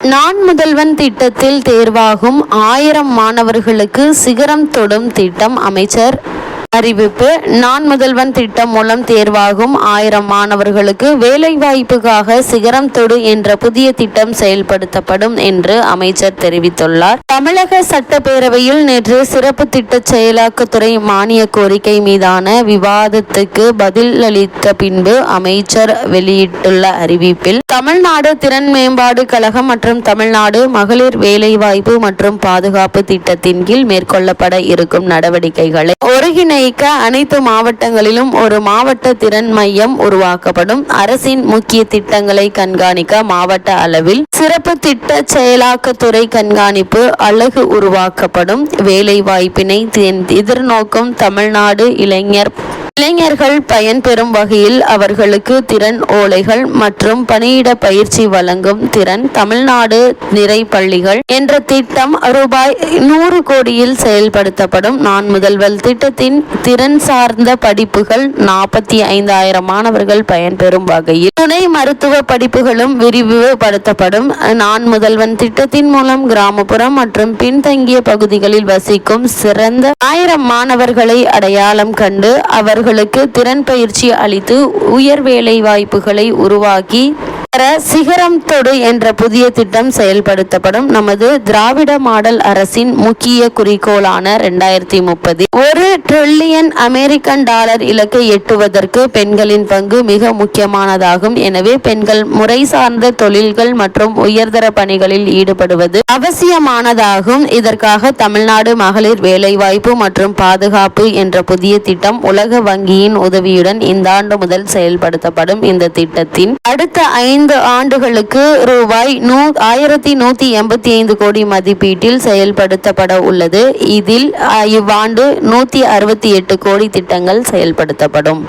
நான் முதல்வன் திட்டத்தில் தேர்வாகும் ஆயிரம் மாணவர்களுக்கு சிகரம் தொடும் திட்டம் அமைச்சர் அறிவிப்பு நான் முதல்வன் திட்டம் மூலம் தேர்வாகும் ஆயிரம் மாணவர்களுக்கு வேலைவாய்ப்புக்காக சிகரம் தொடு என்ற புதிய திட்டம் செயல்படுத்தப்படும் என்று அமைச்சர் தெரிவித்துள்ளார். தமிழக சட்டப்பேரவையில் நேற்று சிறப்பு திட்ட செயலாக்கத்துறை மானிய கோரிக்கை மீதான விவாதத்துக்கு பதிலளித்த பின்பு அமைச்சர் வெளியிட்டுள்ள அறிவிப்பில் தமிழ்நாடு திறன் மேம்பாடு கழகம் மற்றும் தமிழ்நாடு மகளிர் வேலைவாய்ப்பு மற்றும் பாதுகாப்பு திட்டத்தின் கீழ் மேற்கொள்ளப்பட இருக்கும் நடவடிக்கைகளை ஒருங்கிணைக்க அனைத்து மாவட்டங்களிலும் ஒரு மாவட்ட திறன் மையம் உருவாக்கப்படும். அரசின் முக்கிய திட்டங்களை கண்காணிக்க மாவட்ட அளவில் சிறப்பு திட்ட செயலாக்கத்துறை கண்காணிப்பு அழகு உருவாக்கப்படும். வேலை வாய்ப்பினை எதிர்நோக்கும் தமிழ்நாடு இளைஞர் இளைஞர்கள் பயன்பெறும் வகையில் அவர்களுக்கு திறன் ஓலைகள் மற்றும் பணியிட பயிற்சி வழங்கும் திறன் தமிழ்நாடு நிறை பள்ளிகள் என்ற திட்டம் ரூபாய் நூறு கோடியில் செயல்படுத்தப்படும். நான் முதல்வர் திட்டத்தின் திறன் சார்ந்த படிப்புகள் நாற்பத்தி ஐந்தாயிரம் மாணவர்கள் பயன்பெறும் வகையில் துணை மருத்துவ படிப்புகளும் விரிவுபடுத்தப்படும். நான் முதல்வன் திட்டத்தின் மூலம் கிராமப்புறம் மற்றும் பின்தங்கிய பகுதிகளில் வசிக்கும் சிறந்த ஆயிரம் மாணவர்களை அடையாளம் கண்டு அவர்கள் அவர்களுக்கு திறன் பயிற்சி அளித்து உயர் வேலை வாய்ப்புகளை உருவாக்கி தர சிகரம் தொடு என்ற புதிய திட்டம் செயல்படுத்தப்படும். நமது திராவிட மாடல் அரசின் முக்கிய குறிக்கோளான இரண்டாயிரத்தி முப்பது. ஒரு ட்ரில்லியன் அமெரிக்கன் டாலர் இலக்கை எட்டுவதற்கு பெண்களின் பங்கு மிக முக்கியமானதாகும். எனவே பெண்கள் முறை சார்ந்த தொழில்கள் மற்றும் உயர்தர பணிகளில் ஈடுபடுவது அவசியமானதாகும். இதற்காக தமிழ்நாடு மகளிர் வேலைவாய்ப்பு மற்றும் பாதுகாப்பு என்ற புதிய திட்டம் உலக வங்கியின் உதவியுடன் இந்த ஆண்டு முதல் செயல்படுத்தப்படும் இந்த திட்டத்தின். அடுத்த ஐந்து ஐந்து ஆண்டுகளுக்கு ரூபாய் நூ ஆயிரத்தி நூற்றி எண்பத்தி ஐந்து கோடி மதிப்பீட்டில் செயல்படுத்தப்பட உள்ளது. இதில் இவ்வாண்டு நூற்றி அறுபத்தி எட்டு கோடி திட்டங்கள் செயல்படுத்தப்படும்.